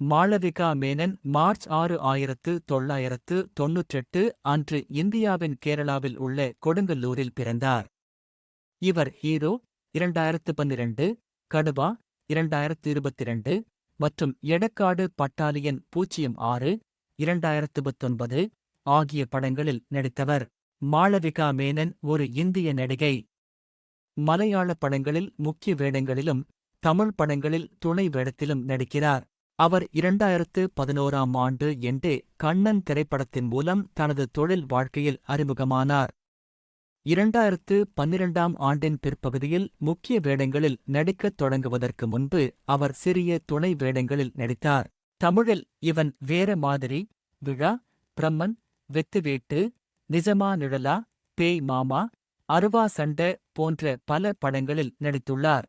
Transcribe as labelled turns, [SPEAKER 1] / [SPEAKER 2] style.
[SPEAKER 1] Malavika Menon March ஆறு ஆயிரத்து தொள்ளாயிரத்து தொன்னூற்றெட்டு அன்று இந்தியாவின் கேரளாவில் உள்ள கொடுங்கல்லூரில் பிறந்தார். இவர் ஹீரோ இரண்டாயிரத்து பன்னிரண்டு கடுவா இரண்டாயிரத்து இருபத்திரண்டு மற்றும் எடக்காடு பட்டாலியன் பூஜ்ஜியம் ஆறு இரண்டாயிரத்து பத்தொன்பது ஆகிய படங்களில் நடித்தவர். மாளவிகா மேனன் ஒரு இந்திய நடிகை. மலையாள படங்களில் முக்கிய வேடங்களிலும் தமிழ் படங்களில் துணை வேடத்திலும் நடிக்கிறார். அவர் இரண்டாயிரத்து பதினோராம் ஆண்டு என்டே கண்ணன் திரைப்படத்தின் மூலம் தனது தொழில் வாழ்க்கையில் அறிமுகமானார். இரண்டாயிரத்து பன்னிரண்டாம் ஆண்டின் பிற்பகுதியில் முக்கிய வேடங்களில் நடிக்கத் தொடங்குவதற்கு முன்பு அவர் சிறிய துணை வேடங்களில் நடித்தார். தமிழில் இவன் வேற மாதிரி விழா பிரம்மன் வெத்துவேட்டு நிஜமா நிழலா பேய் மாமா அருவா சண்ட போன்ற பல படங்களில் நடித்துள்ளார்.